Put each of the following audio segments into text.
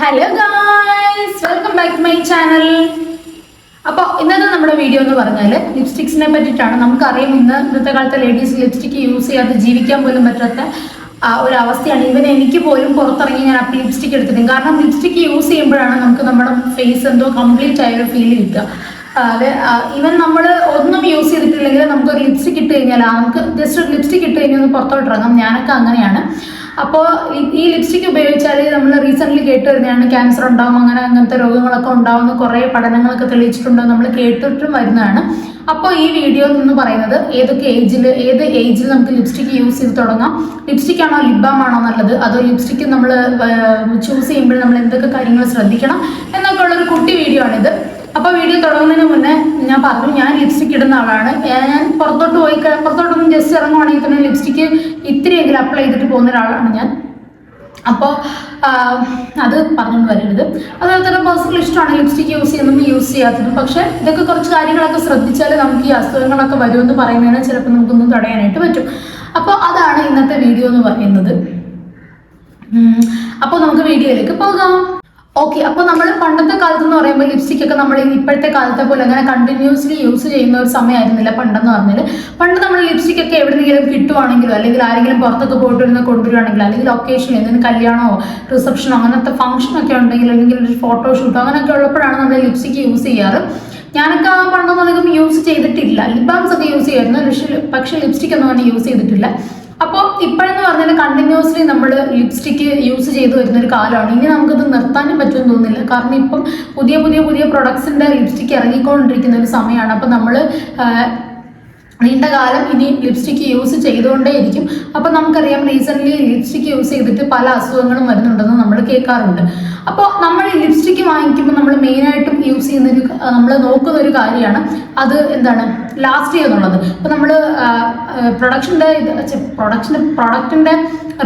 Hello guys welcome back to my channel അപ്പോൾ ഇന്നത്തെ നമ്മുടെ വീഡിയോ എന്ന് പറഞ്ഞാൽ ലിപ്സ്റ്റിക്സിനെ പറ്റിയിട്ടാണ്. നമുക്കറിയാം ഇന്ന് ഇന്നത്തെ കാലത്തെ ലേഡീസ് ലിപ്സ്റ്റിക് യൂസ് ചെയ്യാതെ ജീവിക്കാൻ പോലും പറ്റാത്ത ഒരു അവസ്ഥയാണ് ഇവൻ എനിക്ക് പോലും പുറത്തിറങ്ങി ഞാൻ അപ്പം ലിപ്സ്റ്റിക് എടുത്തിട്ടുണ്ട്. കാരണം ലിപ്സ്റ്റിക് യൂസ് ചെയ്യുമ്പോഴാണ് നമുക്ക് നമ്മുടെ ഫേസ് എന്തോ കംപ്ലീറ്റ് ആയൊരു ഫീൽ കിട്ടുക. അതെ ഈവൻ നമ്മൾ ഒന്നും യൂസ് ചെയ്തിട്ടില്ലെങ്കിൽ നമുക്കൊരു ലിപ്സ്റ്റിക് ഇട്ട് കഴിഞ്ഞാൽ നമുക്ക് ജസ്റ്റ് ഒരു ലിപ്സ്റ്റിക് ഇട്ട് കഴിഞ്ഞാൽ ഒന്ന് പുറത്തോട്ട് ഇറങ്ങാം. ഞാനൊക്കെ അങ്ങനെയാണ്. അപ്പോൾ ഈ ലിപ്സ്റ്റിക് ഉപയോഗിച്ചാൽ നമ്മൾ റീസെന്റ്ലി കേട്ട് വരുന്നതാണ് ക്യാൻസർ ഉണ്ടാവും അങ്ങനെ അങ്ങനത്തെ രോഗങ്ങളൊക്കെ ഉണ്ടാവുന്ന കുറേ പഠനങ്ങളൊക്കെ തെളിയിച്ചിട്ടുണ്ടോ നമ്മൾ കേട്ടിട്ടും വരുന്നതാണ്. അപ്പോൾ ഈ വീഡിയോ എന്ന് പറയുന്നത് ഏതൊക്കെ ഏജിൽ ഏത് ഏജിൽ നമുക്ക് ലിപ്സ്റ്റിക് യൂസ് ചെയ്ത് തുടങ്ങാം? ലിപ്സ്റ്റിക് ആണോ ലിപ് ബാം ആണോ നല്ലത്? അതോ ലിപ്സ്റ്റിക് നമ്മൾ ചൂസ് ചെയ്യുമ്പോൾ നമ്മൾ എന്തൊക്കെ കാര്യങ്ങൾ ശ്രദ്ധിക്കണം? എന്നൊക്കെ ഉള്ളൊരു കുട്ടി വീഡിയോ ആണിത്. അപ്പോൾ വീഡിയോ തുടങ്ങുന്നതിന് മുന്നേ ഞാൻ പറഞ്ഞു ഞാൻ ലിപ്സ്റ്റിക് ഇടുന്ന ആളാണ്. ഞാൻ പുറത്തോട്ട് പോയി പുറത്തോട്ടൊന്നും ജസ്റ്റ് ഇറങ്ങുവാണെങ്കിൽ തന്നെ ലിപ്സ്റ്റിക്ക് ഇത്തിരിയെങ്കിലും അപ്ലൈ ചെയ്തിട്ട് പോകുന്ന ഒരാളാണ് ഞാൻ. അപ്പോൾ അത് പറഞ്ഞുകൊണ്ട് വരരുത്. അതുപോലെ തന്നെ പേഴ്സണൽ ഇഷ്ടമാണ് ലിപ്സ്റ്റിക് യൂസ് ചെയ്യുന്നതും യൂസ് ചെയ്യാത്തതും. പക്ഷേ ഇതൊക്കെ കുറച്ച് കാര്യങ്ങളൊക്കെ ശ്രദ്ധിച്ചാൽ നമുക്ക് ഈ അസുഖങ്ങളൊക്കെ വരുമെന്ന് പറയുന്നതിന് ചിലപ്പോൾ നമുക്കൊന്നും തടയാനായിട്ട് പറ്റും. അപ്പോൾ അതാണ് ഇന്നത്തെ വീഡിയോ എന്ന് പറയുന്നത്. അപ്പോൾ നമുക്ക് വീഡിയോയിലേക്ക് പോകാം. ഓക്കെ അപ്പോൾ നമ്മൾ പണ്ടത്തെ കാലത്ത് എന്ന് പറയുമ്പോൾ ലിപ്സ്റ്റിക് ഒക്കെ നമ്മൾ ഇപ്പോഴത്തെ കാലത്തെ പോലെ അങ്ങനെ കണ്ടിന്യൂസ്ലി യൂസ് ചെയ്യുന്ന ഒരു സമയമായിരുന്നില്ല പണ്ടെന്ന് പറഞ്ഞാൽ പണ്ട് നമ്മൾ ലിപ്സ്റ്റിക് ഒക്കെ എവിടെയെങ്കിലും കിട്ടുവാണെങ്കിലോ അല്ലെങ്കിൽ ആരെങ്കിലും പുറത്തൊക്കെ പോയിട്ട് വരുന്ന കൊണ്ടുവരുവാണെങ്കിലോ അല്ലെങ്കിൽ ഒക്കേഷൻ എന്തെങ്കിലും കല്യാണമോ റിസപ്ഷനോ അങ്ങനത്തെ ഫംഗ്ഷൻ ഒക്കെ ഉണ്ടെങ്കിൽ അല്ലെങ്കിൽ ഒരു ഫോട്ടോഷൂട്ടോ അങ്ങനെയൊക്കെ ഉള്ളപ്പോഴാണ് നമ്മൾ ലിപ്സ്റ്റിക് യൂസ് ചെയ്യാറ്. ഞാനൊക്കെ പണ്ടൊന്നും അധികം യൂസ് ചെയ്തിട്ടില്ല. ലിപ് ബാംസ് ഒക്കെ യൂസ് ചെയ്യുമായിരുന്നു പക്ഷേ പക്ഷേ ലിപ്സ്റ്റിക് ഒന്നും അങ്ങനെ യൂസ് ചെയ്തിട്ടില്ല. അപ്പോൾ ഇപ്പോഴെന്ന് പറഞ്ഞാൽ കണ്ടിന്യൂസ്ലി നമ്മൾ ലിപ്സ്റ്റിക്ക് യൂസ് ചെയ്ത് വരുന്ന ഒരു കാലമാണ്. ഇനി നമുക്കത് നിർത്താനും പറ്റുമെന്ന് തോന്നുന്നില്ല. കാരണം ഇപ്പം പുതിയ പുതിയ പുതിയ പ്രൊഡക്ട്സിന്റെ ലിപ്സ്റ്റിക്ക് ഇറങ്ങിക്കൊണ്ടിരിക്കുന്ന ഒരു സമയമാണ്. അപ്പം നമ്മൾ നീണ്ട കാലം ഇനി ലിപ്സ്റ്റിക്ക് യൂസ് ചെയ്തുകൊണ്ടേയിരിക്കും. അപ്പം നമുക്കറിയാം റീസെന്റ്ലി ലിപ്സ്റ്റിക്ക് യൂസ് ചെയ്തിട്ട് പല അസുഖങ്ങളും വരുന്നുണ്ടെന്ന് നമ്മൾ കേൾക്കാറുണ്ട്. അപ്പോൾ നമ്മൾ ലിപ്സ്റ്റിക്ക് വാങ്ങിക്കുമ്പോൾ നമ്മൾ മെയിനായിട്ടും യൂസ് ചെയ്യുന്ന ഒരു നമ്മൾ നോക്കുന്ന ഒരു കാര്യമാണ്. അത് എന്താണ്? ലാസ്റ്റ് ചെയ്യുന്നുള്ളത് ഇപ്പോൾ നമ്മൾ പ്രൊഡക്ഷന്റെ പ്രൊഡക്ഷന്റെ പ്രൊഡക്റ്റിന്റെ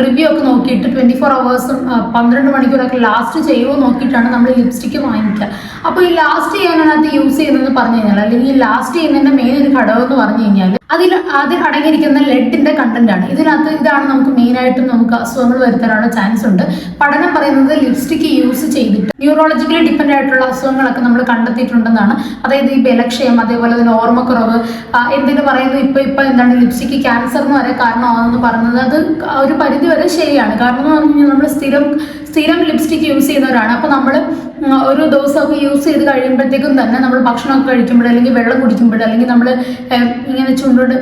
റിവ്യൂ ഒക്കെ നോക്കിയിട്ട് ട്വന്റി ഫോർ അവേഴ്സും പന്ത്രണ്ട് മണിക്കൂറൊക്കെ ലാസ്റ്റ് ചെയ്യുമോ നോക്കിയിട്ടാണ് നമ്മൾ ലിപ്സ്റ്റിക്ക് വാങ്ങിക്കുക. അപ്പോൾ ഈ ലാസ്റ്റ് ചെയ്യാനാണ് അത് യൂസ് ചെയ്യുന്നതെന്ന് പറഞ്ഞു കഴിഞ്ഞാൽ അല്ലെങ്കിൽ ലാസ്റ്റ് ചെയ്യുന്നതിന്റെ മെയിൻ ഒരു ഘടകം എന്ന് പറഞ്ഞു കഴിഞ്ഞാൽ അതിൽ അതിൽ അടങ്ങിയിരിക്കുന്ന ലെഡിന്റെ കണ്ടന്റ് ആണ്. ഇതിനകത്ത് ഇതാണ് നമുക്ക് മെയിനായിട്ടും നമുക്ക് അസുഖങ്ങൾ വരുത്താനുള്ള ചാൻസ് ഉണ്ട്. പഠനം പറയുന്നത് ലിപ്സ്റ്റിക്ക് യൂസ് ചെയ്തിട്ട് ന്യൂറോളജിക്കലി ഡിപ്പെൻഡ് ആയിട്ടുള്ള അസുഖങ്ങളൊക്കെ നമ്മൾ കണ്ടെത്തിയിട്ടുണ്ടെന്നാണ്. അതായത് ഈ ബലക്ഷയം അതേപോലെ തന്നെ ഓർമ്മക്കുറവ് എന്തിനു പറയുന്നു? ഇപ്പൊ ഇപ്പൊ എന്താണ് ലിപ്സ്റ്റിക്ക് ക്യാൻസർ എന്ന് വരെ കാരണമാണെന്ന് പറഞ്ഞത്. അത് ഒരു പരിധി വരെ ശരിയാണ്. കാരണം എന്ന് പറഞ്ഞു കഴിഞ്ഞാൽ നമ്മൾ സ്ഥിരം സ്ഥിരം ലിപ്സ്റ്റിക് യൂസ് ചെയ്യുന്നവരാണ്. അപ്പോൾ നമ്മൾ ഒരു ദിവസമൊക്കെ യൂസ് ചെയ്ത് കഴിയുമ്പോഴത്തേക്കും തന്നെ നമ്മൾ ഭക്ഷണമൊക്കെ കഴിക്കുമ്പോൾ അല്ലെങ്കിൽ വെള്ളം കുടിക്കുമ്പോൾ അല്ലെങ്കിൽ നമ്മൾ ഇങ്ങനെ ചുണ്ടോട്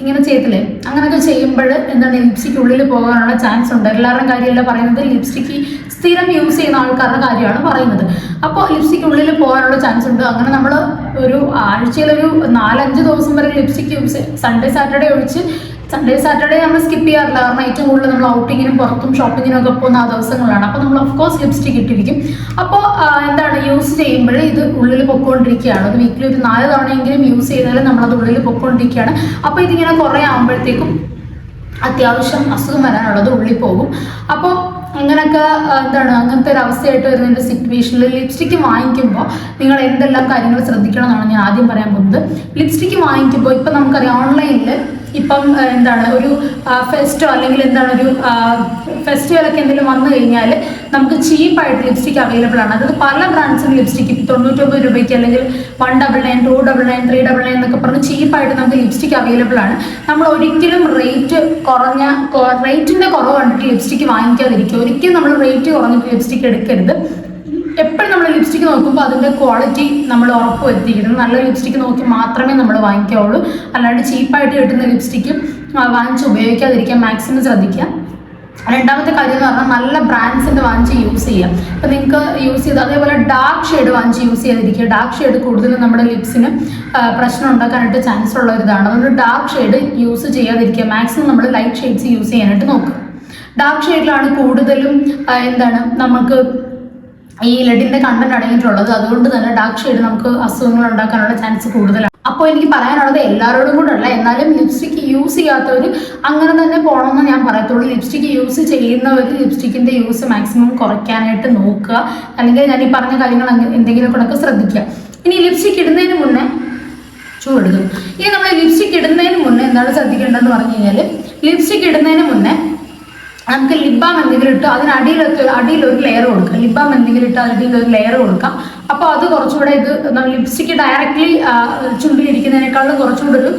ഇങ്ങനെ ചെയ്യത്തില്ലേ? അങ്ങനെയൊക്കെ ചെയ്യുമ്പോൾ എന്താണ് ലിപ്സ്റ്റിക് ഉള്ളിൽ പോകാനുള്ള ചാൻസ് ഉണ്ട്. എല്ലാവരുടെയും കാര്യമല്ല പറയുന്നത്. ലിപ്സ്റ്റിക് സ്ഥിരം യൂസ് ചെയ്യുന്ന ആൾക്കാരുടെ കാര്യമാണ് പറയുന്നത്. അപ്പോൾ ലിപ്സ്റ്റിക് ഉള്ളിൽ പോകാനുള്ള ചാൻസ് ഉണ്ട്. അങ്ങനെ നമ്മൾ ഒരു ആഴ്ചയിലൊരു നാലഞ്ച് ദിവസം വരെ ലിപ്സ്റ്റിക് യൂസ് സൺഡേ സാറ്റർഡേ ഒഴിച്ച് സൺഡേ സാറ്റർഡേ നമ്മൾ സ്കിപ്പ് ചെയ്യാറില്ല. കാരണം ഏറ്റവും കൂടുതൽ നമ്മൾ ഔട്ടിങ്ങിനും പുറത്തും ഷോപ്പിങ്ങിനും ഒക്കെ പോകുന്ന ആ ദിവസങ്ങളാണ്. അപ്പോൾ നമ്മൾ ഓഫ് കോഴ്സ് ലിപ്സ്റ്റിക് ഇട്ടിരിക്കും. അപ്പോൾ എന്താണ് യൂസ് ചെയ്യുമ്പോൾ ഇത് ഉള്ളിൽ പൊക്കോണ്ടിരിക്കുകയാണ്. അത് വീക്കിലി ഒരു നാല് തവണയെങ്കിലും യൂസ് ചെയ്താലും നമ്മളത് ഉള്ളിൽ പൊക്കോണ്ടിരിക്കുകയാണ്. അപ്പോൾ ഇതിങ്ങനെ കുറേ ആകുമ്പോഴത്തേക്കും അത്യാവശ്യം അസുഖം വരാനുള്ളത് ഉള്ളിൽ പോകും. അപ്പോൾ അങ്ങനെയൊക്കെ എന്താണ് അങ്ങനത്തെ ഒരു അവസ്ഥയായിട്ട് വരുന്ന ഒരു സിറ്റുവേഷനിൽ ലിപ്സ്റ്റിക്ക് വാങ്ങിക്കുമ്പോൾ നിങ്ങൾ എന്തെല്ലാം കാര്യങ്ങൾ ശ്രദ്ധിക്കണം എന്നാണ് ഞാൻ ആദ്യം പറയാൻ പോകുന്നത്. ലിപ്സ്റ്റിക്ക് വാങ്ങിക്കുമ്പോൾ ഇപ്പം നമുക്കറിയാം ഓൺലൈനിൽ ഇപ്പം എന്താണ് ഒരു ഫെസ്റ്റോ അല്ലെങ്കിൽ എന്താണ് ഒരു ഫെസ്റ്റിവലൊക്കെ എന്തെങ്കിലും വന്നു കഴിഞ്ഞാൽ നമുക്ക് ചീപ്പായിട്ട് ലിപ്സ്റ്റിക് അവൈലബിൾ ആണ്. അതായത് പല ബ്രാൻഡ്സിന് ലിപ്സ്റ്റിക് ഇപ്പം തൊണ്ണൂറ്റൊമ്പത് രൂപയ്ക്ക് അല്ലെങ്കിൽ one double nine two double nine three double nine എന്നൊക്കെ പറഞ്ഞ് ചീപ്പായിട്ട് നമുക്ക് ലിപ്സ്റ്റിക് അവൈലബിൾ ആണ്. നമ്മൾ ഒരിക്കലും റേറ്റ് കുറഞ്ഞ റേറ്റിന്റെ കുറവ് കണ്ടിട്ട് ലിപ്സ്റ്റിക് വാങ്ങിക്കാതിരിക്കുക. ഒരിക്കലും നമ്മൾ റേറ്റ് കുറഞ്ഞിട്ട് ലിപ്സ്റ്റിക് എടുക്കരുത്. എപ്പോഴും നമ്മൾ ലിപ്സ്റ്റിക് നോക്കുമ്പോൾ അതിന്റെ ക്വാളിറ്റി നമ്മൾ ഉറപ്പ് വരുത്തിക്കണം നല്ല ലിപ്സ്റ്റിക് നോക്കി മാത്രമേ നമ്മൾ വാങ്ങിക്കാവുള്ളൂ. അല്ലാണ്ട് ചീപ്പായിട്ട് കിട്ടുന്ന ലിപ്സ്റ്റിക്ക് വാങ്ങിച്ച് ഉപയോഗിക്കാതിരിക്കാൻ മാക്സിമം ശ്രദ്ധിക്കുക. രണ്ടാമത്തെ കാര്യം എന്ന് പറഞ്ഞാൽ നല്ല ബ്രാൻഡ്സിന്റെ വാങ്ങിച്ച് യൂസ് ചെയ്യാം അപ്പം നിങ്ങൾക്ക് യൂസ് ചെയ്ത് അതേപോലെ ഡാർക്ക് ഷെയ്ഡ് വാങ്ങിച്ച് യൂസ് ചെയ്യാതിരിക്കുക. ഡാർക്ക് ഷെയ്ഡ് കൂടുതലും നമ്മുടെ ലിപ്സിന് പ്രശ്നം ഉണ്ടാക്കാനായിട്ട് ചാൻസ് ഉള്ള ഒരു ഇതാണ് അതുകൊണ്ട് ഡാർക്ക് ഷെയ്ഡ് യൂസ് ചെയ്യാതിരിക്കുക. മാക്സിമം നമ്മൾ ലൈറ്റ് ഷെയ്ഡ്സ് യൂസ് ചെയ്യാനായിട്ട് നോക്കുക. ഡാർക്ക് ഷെയ്ഡിലാണ് കൂടുതലും എന്താണ് നമുക്ക് ഈ ലെഡിന്റെ കണ്ടന്റ് അടങ്ങിയിട്ടുള്ളത്. അതുകൊണ്ട് തന്നെ ഡാർക്ക് ഷെയ്ഡ് നമുക്ക് അസുഖങ്ങൾ ഉണ്ടാക്കാനുള്ള ചാൻസ് കൂടുതലാണ്. അപ്പോൾ എനിക്ക് പറയാനുള്ളത് എല്ലാവരോടും കൂടെ അല്ല. എന്നാലും ലിപ്സ്റ്റിക് യൂസ് ചെയ്യാത്തവർ അങ്ങനെ തന്നെ പോകണമെന്ന് ഞാൻ പറയത്തുള്ളൂ. ലിപ്സ്റ്റിക് യൂസ് ചെയ്യുന്നവർ ലിപ്സ്റ്റിക്കിന്റെ യൂസ് മാക്സിമം കുറയ്ക്കാനായിട്ട് നോക്കുക. അല്ലെങ്കിൽ ഞാൻ ഈ പറഞ്ഞ കാര്യങ്ങൾ എന്തെങ്കിലും കൂടെ ശ്രദ്ധിക്കുക. ഇനി ലിപ്സ്റ്റിക് ഇടുന്നതിന് മുന്നേ ചൂടെടുക്കും ഇനി നമ്മൾ ലിപ്സ്റ്റിക് ഇടുന്നതിന് മുന്നേ എന്താണ് ശ്രദ്ധിക്കേണ്ടതെന്ന് പറഞ്ഞു കഴിഞ്ഞാൽ ലിപ്സ്റ്റിക് ഇടുന്നതിന് മുന്നേ നമുക്ക് ലിബാം എന്തെങ്കിലും ഇട്ട് അതിനടിയിലൊക്കെ അടിയിൽ ഒരു ലെയർ കൊടുക്കാം. ലിബാം എന്തെങ്കിലും ഇട്ട് അടിയിൽ ഒരു ലെയർ കൊടുക്കാം. അപ്പോൾ അത് കുറച്ചുകൂടെ ഇത് ലിപ്സ്റ്റിക്ക് ഡയറക്റ്റ്ലി ചുണ്ടിലിരിക്കുന്നതിനേക്കാളും കുറച്ചുകൂടെ ഒരു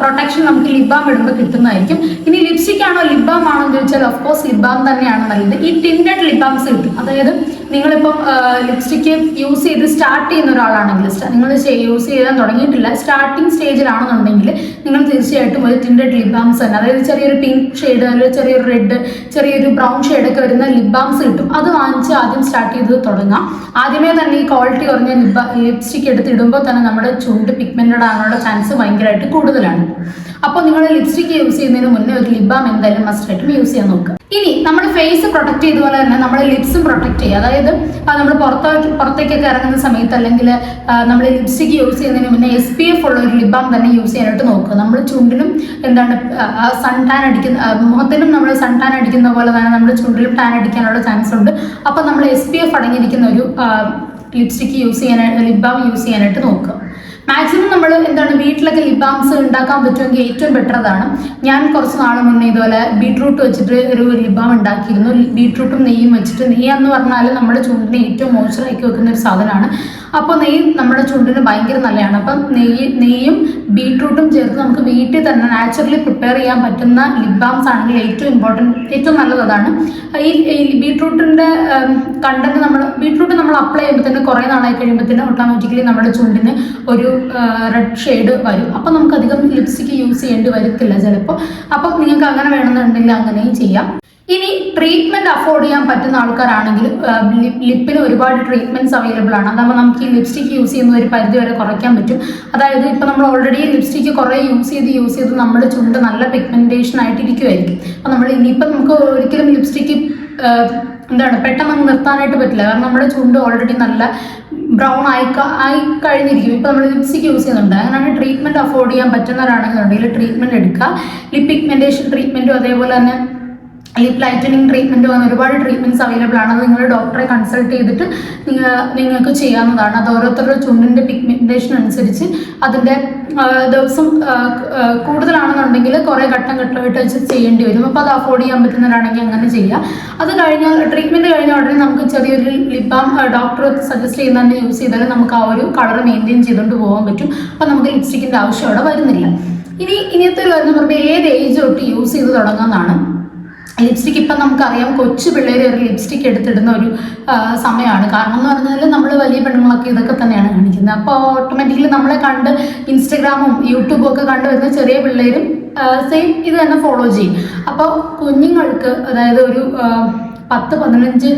പ്രൊട്ടക്ഷൻ നമുക്ക് ലിബാം ഇടുമ്പോൾ കിട്ടുന്നതായിരിക്കും. ഇനി ലിപ്സ്റ്റിക് ആണോ ലിബാം ചോദിച്ചാൽ ഓഫ് കോഴ്സ് ലിബാം തന്നെയാണ് നല്ലത്. ഈ ടിന്റഡ് ബാംസ് കിട്ടും. അതായത് നിങ്ങളിപ്പം ലിപ്സ്റ്റിക്ക് യൂസ് ചെയ്ത് സ്റ്റാർട്ട് ചെയ്യുന്ന ഒരാളാണെങ്കിൽ നിങ്ങൾ യൂസ് ചെയ്യാൻ തുടങ്ങിയിട്ടില്ല സ്റ്റാർട്ടിങ് സ്റ്റേജിലാണെന്നുണ്ടെങ്കിൽ നിങ്ങൾ തീർച്ചയായിട്ടും ഒരു ടിന്റഡ് ബാംസ് തന്നെ അതായത് ചെറിയൊരു പിങ്ക് ഷെയ്ഡ് അല്ലെങ്കിൽ ചെറിയൊരു റെഡ് ചെറിയൊരു ബ്രൗൺ ഷെയ്ഡൊക്കെ വരുന്ന ലിപ് ബാംസ് കിട്ടും. അത് വാങ്ങിച്ച് ആദ്യം സ്റ്റാർട്ട് ചെയ്ത് തുടങ്ങാം. ആദ്യമേ തന്നെ ഈ ക്വാളിറ്റി കുറഞ്ഞ ലിബ ലിപ്സ്റ്റിക് എടുത്ത് ഇടുമ്പോൾ തന്നെ നമ്മുടെ ചുണ്ട് പിഗ്മെന്റഡ് ആകാനുള്ള ചാൻസ് ഭയങ്കരമായിട്ട് കൂടുതലാണ്. അപ്പോൾ നിങ്ങൾ ലിപ്സ്റ്റിക് യൂസ് ചെയ്യുന്നതിന് മുന്നേ ഒരു ലിബാം എന്തായാലും മസ്റ്റ് ആയിട്ടും യൂസ് ചെയ്യാൻ നോക്കുക. ഇനി നമ്മൾ ഫേസ് പ്രൊട്ടക്ട് ചെയ്തതുപോലെ തന്നെ നമ്മുടെ ലിപ്സും പ്രൊട്ടക്ട് ചെയ്യുക. അതായത് നമ്മൾ പുറത്ത് പുറത്തേക്കൊക്കെ ഇറങ്ങുന്ന സമയത്ത് അല്ലെങ്കിൽ നമ്മൾ ലിപ്സ്റ്റിക് യൂസ് ചെയ്യുന്നതിന് മുന്നേ എസ് പി എഫ് ഉള്ള ഒരു ലിബാം തന്നെ യൂസ് ചെയ്യാനായിട്ട് നോക്കുക. നമ്മൾ ചുണ്ടിനും എന്താണ് സൺ ടാൻ അടിക്കുന്ന മുഖത്തിനും നമ്മൾ സൺ ടാൻ അടിക്കുന്ന പോലെ തന്നെ നമ്മുടെ ചുണ്ടിലും ടാൻ അടിക്കാനുള്ള ചാൻസ് ഉണ്ട്. അപ്പോൾ നമ്മൾ എസ് പി എഫ് അടങ്ങിയിരിക്കുന്ന ഒരു ലിപ്സ്റ്റിക്ക് യൂസ് ചെയ്യാനായിട്ട് ലിപ് ബാം യൂസ് ചെയ്യാനായിട്ട് നോക്കുക. മാക്സിമം നമ്മൾ എന്താണ് വീട്ടിലൊക്കെ ലിപ് ബാംസ് ഉണ്ടാക്കാൻ പറ്റുമെങ്കിൽ ഏറ്റവും ബെറ്റർ അതാണ്. ഞാൻ കുറച്ച് നാൾ മുന്നേ ഇതുപോലെ ബീട്രൂട്ട് വെച്ചിട്ട് ഒരു ലിപ് ബാം ഉണ്ടാക്കിയിരുന്നു. ബീട്രൂട്ടും നെയ്യും വെച്ചിട്ട് നെയ്യ് എന്ന് പറഞ്ഞാൽ നമ്മുടെ ചുണ്ടിനെ ഏറ്റവും മോയ്സ്ചറാക്കി വെക്കുന്ന ഒരു സാധനമാണ്. അപ്പോൾ നെയ്യ് നമ്മുടെ ചുണ്ടിന് ഭയങ്കര നല്ലതാണ്. അപ്പം നെയ്യ് നെയ്യും ബീട്രൂട്ടും ചേർത്ത് നമുക്ക് വീട്ടിൽ തന്നെ നാച്ചുറലി പ്രിപ്പയർ ചെയ്യാൻ പറ്റുന്ന ലിപ് ബാംസ് ആണെങ്കിൽ ഏറ്റവും ഇമ്പോർട്ടന്റ് ഏറ്റവും നല്ലത് അതാണ്. ഈ ബീട്രൂട്ടിന്റെ കണ്ടന്റ് നമ്മൾ ബീട്രൂട്ട് നമ്മൾ അപ്ലൈ ചെയ്യുമ്പോൾ തന്നെ കുറേ നാളായി കഴിയുമ്പോഴത്തേന് ഓട്ടോമാറ്റിക്കലി നമ്മുടെ ചുണ്ടിന് ഒരു റെഡ് ഷെയ്ഡ് വരും. അപ്പം നമുക്ക് അധികം ലിപ്സ്റ്റിക് യൂസ് ചെയ്യേണ്ടി വരത്തില്ല ചിലപ്പോൾ അപ്പം നിങ്ങൾക്ക് അങ്ങനെ വേണമെന്നുണ്ടെങ്കിൽ അങ്ങനെയും ചെയ്യാം. ഇനി ട്രീറ്റ്മെന്റ് അഫോർഡ് ചെയ്യാൻ പറ്റുന്ന ആൾക്കാരാണെങ്കിൽ ലിപ്പിന് ഒരുപാട് ട്രീറ്റ്മെന്റ്സ് അവൈലബിൾ ആണ്. അതാകുമ്പോൾ നമുക്ക് ഈ ലിപ്സ്റ്റിക് യൂസ് ചെയ്യുന്ന ഒരു പരിധി വരെ കുറയ്ക്കാൻ പറ്റും. അതായത് ഇപ്പം നമ്മൾ ഓൾറെഡി ലിപ്സ്റ്റിക്ക് കുറേ യൂസ് ചെയ്ത് യൂസ് ചെയ്ത് നമ്മുടെ ചുണ്ട് നല്ല പിഗ്മെന്റേഷൻ ആയിട്ട് ഇരിക്കുമായിരിക്കും അപ്പം നമ്മൾ ഇനിയിപ്പം നമുക്ക് ഒരിക്കലും ലിപ്സ്റ്റിക്ക് എന്താണ് പെട്ടെന്ന് നിർത്താനായിട്ട് പറ്റില്ല. കാരണം നമ്മുടെ ചുണ്ട് ഓൾറെഡി നല്ല ബ്രൗൺ ആയി ആയി കഴിഞ്ഞിരിക്കും. ഇപ്പോൾ നമ്മൾ ലിപ്സ്റ്റിക് യൂസ് ചെയ്യുന്നുണ്ട്. അങ്ങനെയാണ് ട്രീറ്റ്മെന്റ് അഫോർഡ് ചെയ്യാൻ പറ്റുന്നവരാണെന്നുണ്ടെങ്കിൽ ട്രീറ്റ്മെന്റ് എടുക്കുക ലിപ് പിഗ്മെന്റേഷൻ ട്രീറ്റ്മെന്റും അതേപോലെ തന്നെ ലിപ് ലൈറ്റനിങ് ട്രീറ്റ്മെന്റ് വന്ന് ഒരുപാട് ട്രീറ്റ്മെന്റ്സ് അവൈലബിൾ ആണ്. അത് നിങ്ങൾ ഡോക്ടറെ കൺസൾട്ട് ചെയ്തിട്ട് നിങ്ങൾ നിങ്ങൾക്ക് ചെയ്യാവുന്നതാണ്. അത് ഓരോരുത്തരുടെ ചുണ്ടിന്റെ പിഗ്മെന്റേഷൻ അനുസരിച്ച് അതിന്റെ ആ, ദിവസം കൂടുതലാണെന്നുണ്ടെങ്കിൽ കുറേ ഘട്ടം ഘട്ടമായിട്ട് വെച്ച് ചെയ്യേണ്ടി വരും. അപ്പോൾ അത് അഫോർഡ് ചെയ്യാൻ പറ്റുന്നവരാണെങ്കിൽ അങ്ങനെ ചെയ്യാം. അത് കഴിഞ്ഞാൽ ട്രീറ്റ്മെന്റ് കഴിഞ്ഞ ഉടനെ നമുക്ക് ചെറിയൊരു ലിപ്പാം ഡോക്ടർ സജസ്റ്റ് ചെയ്യുന്ന തന്നെ യൂസ് ചെയ്താൽ നമുക്ക് ആ ഒരു കളർ മെയിന്റെയിൻ ചെയ്തുകൊണ്ട് പോകാൻ പറ്റും. അപ്പോൾ നമുക്ക് ലിപ്സ്റ്റിക്കിന്റെ ആവശ്യം അവിടെ വരുന്നില്ല. ഇനി ഇനിയത്തെ ഒരു കാര്യം പറഞ്ഞാൽ ഏത് ഏജ് തൊട്ട് യൂസ് ചെയ്ത് തുടങ്ങാമെന്നാണ് ലിപ്സ്റ്റിക് ഇപ്പം നമുക്കറിയാം കൊച്ചു പിള്ളേർ ഒരു ലിപ്സ്റ്റിക് എടുത്തിടുന്ന ഒരു സമയമാണ്. കാരണം എന്ന് പറഞ്ഞാൽ നമ്മൾ വലിയ പെണ്ണുങ്ങളൊക്കെ ഇതൊക്കെ തന്നെയാണ് കാണിക്കുന്നത്. അപ്പോൾ ഓട്ടോമാറ്റിക്കലി നമ്മളെ കണ്ട് ഇൻസ്റ്റഗ്രാമും യൂട്യൂബും ഒക്കെ കണ്ടു വരുന്ന ചെറിയ പിള്ളേരും സെയിം ഇത് തന്നെ ഫോളോ ചെയ്യും. അപ്പോൾ കുഞ്ഞുങ്ങൾക്ക് അതായത് ഒരു പത്ത് പതിനഞ്ച്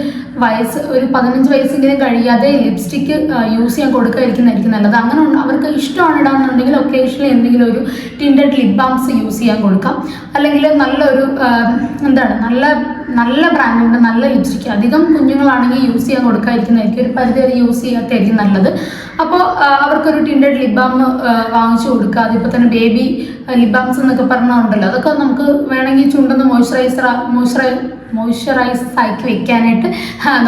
വയസ്സ് ഒരു പതിനഞ്ച് വയസ്സെങ്കിലും കഴിയാതെ ലിപ്സ്റ്റിക്ക് യൂസ് ചെയ്യാൻ കൊടുക്കാതിരിക്കുന്നതായിരിക്കും നല്ലത്. അങ്ങനെ അവർക്ക് ഇഷ്ടമാണ് ഇടാന്നുണ്ടെങ്കിൽ ഒക്കേഷനിൽ എന്തെങ്കിലും ഒരു ടിൻഡഡ് ലിപ് ബാംസ് യൂസ് ചെയ്യാൻ കൊടുക്കാം. അല്ലെങ്കിൽ നല്ലൊരു എന്താണ് നല്ല നല്ല ബ്രാൻഡിന്റെ നല്ല ലിപ്സ്റ്റിക്ക് അധികം കുഞ്ഞുങ്ങളാണെങ്കിൽ യൂസ് ചെയ്യാൻ കൊടുക്കാതിരിക്കുന്നതായിരിക്കും. ഒരു പരിധി വരെ യൂസ് ചെയ്യാത്തായിരിക്കും നല്ലത്. അപ്പോൾ അവർക്കൊരു ടിൻഡഡ് ലിപ് ബാം വാങ്ങിച്ചു കൊടുക്കുക. അതിപ്പോൾ തന്നെ ബേബി ലിപ് ബാംസ് എന്നൊക്കെ പറഞ്ഞുണ്ടല്ലോ അതൊക്കെ നമുക്ക് വേണമെങ്കിൽ ചുണ്ടെന്ന് മോയ്സ്ചറൈസർ മോയ്സ്ചറൈ മോയ്സ്ചറൈസ് ആക്കി വെക്കാനായിട്ട്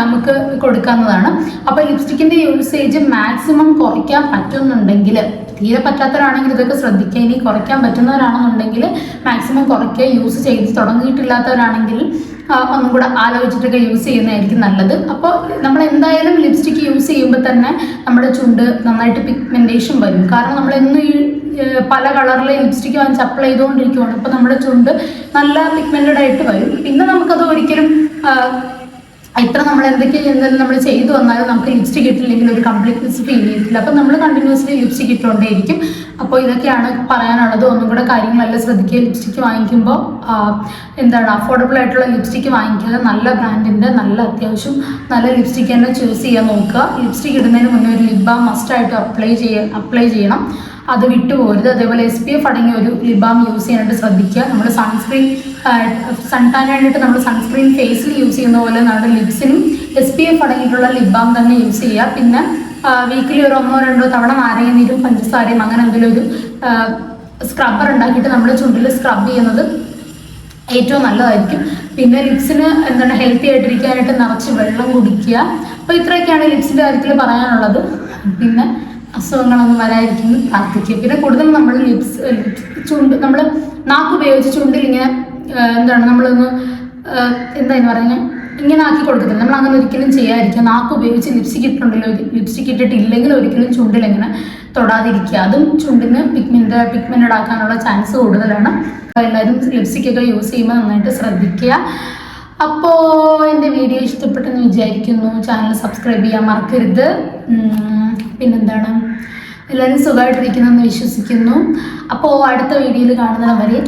നമുക്ക് കൊടുക്കാവുന്നതാണ്. അപ്പോൾ ലിപ്സ്റ്റിക്കിന്റെ യൂസേജ് മാക്സിമം കുറയ്ക്കാൻ പറ്റുന്നുണ്ടെങ്കിൽ തീരെ പറ്റാത്തവരാണെങ്കിൽ ഇതൊക്കെ ശ്രദ്ധിക്കുക. ഇനി കുറയ്ക്കാൻ പറ്റുന്നവരാണെന്നുണ്ടെങ്കിൽ മാക്സിമം കുറയ്ക്കുക. യൂസ് ചെയ്ത് തുടങ്ങിയിട്ടില്ലാത്തവരാണെങ്കിൽ ഒന്നും കൂടെ ആലോചിച്ചിട്ടൊക്കെ യൂസ് ചെയ്യുന്നതായിരിക്കും നല്ലത്. അപ്പോൾ നമ്മൾ എന്തായാലും ലിപ്സ്റ്റിക്ക് യൂസ് ചെയ്യുമ്പോൾ തന്നെ നമ്മുടെ ചുണ്ട് നന്നായിട്ട് പിഗ്മെന്റേഷൻ വരും. കാരണം നമ്മൾ എന്നും ഈ പല കളറിലെ ലിപ്സ്റ്റിക്ക് വാങ്ങിച്ച് അപ്ലൈ ചെയ്തുകൊണ്ടിരിക്കുകയാണ് അപ്പോൾ നമ്മുടെ ചുണ്ട് നല്ല പിഗ്മെന്റഡ് ആയിട്ട് വരും. പിന്നെ നമുക്കത് ഒരിക്കലും ഇത്ര നമ്മൾ എന്തൊക്കെ എന്തായാലും നമ്മൾ ചെയ്തു വന്നാലും നമുക്ക് ലിപ്സ്റ്റിക് ഇട്ടില്ലെങ്കിൽ ഒരു കംപ്ലീറ്റ്നെസ് ഫീൽ ചെയ്തിട്ടില്ല. അപ്പം നമ്മൾ കണ്ടിന്യൂസ്ലി ലിപ്സ്റ്റിക് ഇട്ടുകൊണ്ടേയിരിക്കും അപ്പോൾ ഇതൊക്കെയാണ് പറയാനുള്ളത്. ഒന്നും കൂടെ കാര്യങ്ങളെല്ലാം ശ്രദ്ധിക്കുക. ലിപ്സ്റ്റിക് വാങ്ങിക്കുമ്പോൾ എന്താണ് അഫോർഡബിൾ ആയിട്ടുള്ള ലിപ്സ്റ്റിക് വാങ്ങിക്കുക. നല്ല ബ്രാൻഡിന്റെ നല്ല അത്യാവശ്യം നല്ല ലിപ്സ്റ്റിക് തന്നെ ചൂസ് ചെയ്യാൻ നോക്കുക. ലിപ്സ്റ്റിക് ഇടുന്നതിന് മുന്നേ ഒരു ലിപ് ബാം മസ്റ്റായിട്ട് അപ്ലൈ ചെയ്യ അപ്ലൈ ചെയ്യണം. അത് വിട്ടുപോകരുത് അതേപോലെ എസ് പി എഫ് അടങ്ങിയ ഒരു ലിബാം യൂസ് ചെയ്യാനായിട്ട് ശ്രദ്ധിക്കുക. നമ്മൾ സൺസ്ക്രീൻ സൺ ടാൻ ആയിട്ട് നമ്മൾ സൺസ്ക്രീൻ ഫേസിൽ യൂസ് ചെയ്യുന്ന പോലെ നമ്മുടെ ലിപ്സിനും എസ് പി എഫ് അടങ്ങിയിട്ടുള്ള ലിബാം തന്നെ യൂസ് ചെയ്യുക. പിന്നെ വീക്കിലി ഒരു ഒന്നോ രണ്ടോ തവണ നാരങ്ങ നീരും പഞ്ചസാരയും അങ്ങനെ എന്തെങ്കിലും ഒരു സ്ക്രബ്ബർ ഉണ്ടാക്കിയിട്ട് നമ്മൾ ചുണ്ടിൽ സ്ക്രബ് ചെയ്യുന്നത് ഏറ്റവും നല്ലതായിരിക്കും. പിന്നെ ലിപ്സിന് എന്താണ് ഹെൽത്തി ആയിട്ടിരിക്കാനായിട്ട് നിറച്ച് വെള്ളം കുടിക്കുക. അപ്പോൾ ഇത്രയൊക്കെയാണ് ലിപ്സിന്റെ കാര്യത്തിൽ പറയാനുള്ളത്. പിന്നെ അസുഖങ്ങളൊന്നും വരാതിരിക്കും പ്രാർത്ഥിക്കുക പിന്നെ കൂടുതൽ നമ്മൾ ലിപ്സ് ചുണ്ട് നമ്മൾ നാക്ക് ഉപയോഗിച്ച് ചുണ്ടിൽ ഇങ്ങനെ എന്താണ് നമ്മളൊന്ന് എന്താ എന്ന് പറയുന്നത് ഇങ്ങനെ ആക്കി കൊടുക്കത്തില്ല. നമ്മൾ അങ്ങനെ ഒരിക്കലും ചെയ്യാതിരിക്കുക. നാക്ക് ഉപയോഗിച്ച് ലിപ്സ്റ്റിക് ഇട്ടുണ്ടല്ലോ ലിപ്സ്റ്റിക് ഇട്ടിട്ടില്ലെങ്കിൽ ഒരിക്കലും ചുണ്ടിൽ ഇങ്ങനെ തൊടാതിരിക്കുക. അതും ചുണ്ടിന് പിഗ്മെന്റ് പിഗ്മെന്റഡ് ആക്കാനുള്ള ചാൻസ് കൂടുതലാണ്. എല്ലാവരും ലിപ്സ്റ്റിക് ഒക്കെ യൂസ് ചെയ്യുമ്പോൾ നന്നായിട്ട് ശ്രദ്ധിക്കുക. അപ്പോൾ എന്റെ വീഡിയോ ഇഷ്ടപ്പെട്ടെന്ന് വിചാരിക്കുന്നു. ചാനൽ സബ്സ്ക്രൈബ് ചെയ്യാൻ മറക്കരുത്. പിന്നെന്താണ്? എല്ലാവരും സുഖമായിട്ടിരിക്കുന്നെന്ന് വിശ്വസിക്കുന്നു. അപ്പോൾ അടുത്ത വീഡിയോയിൽ കാണുന്നവരെ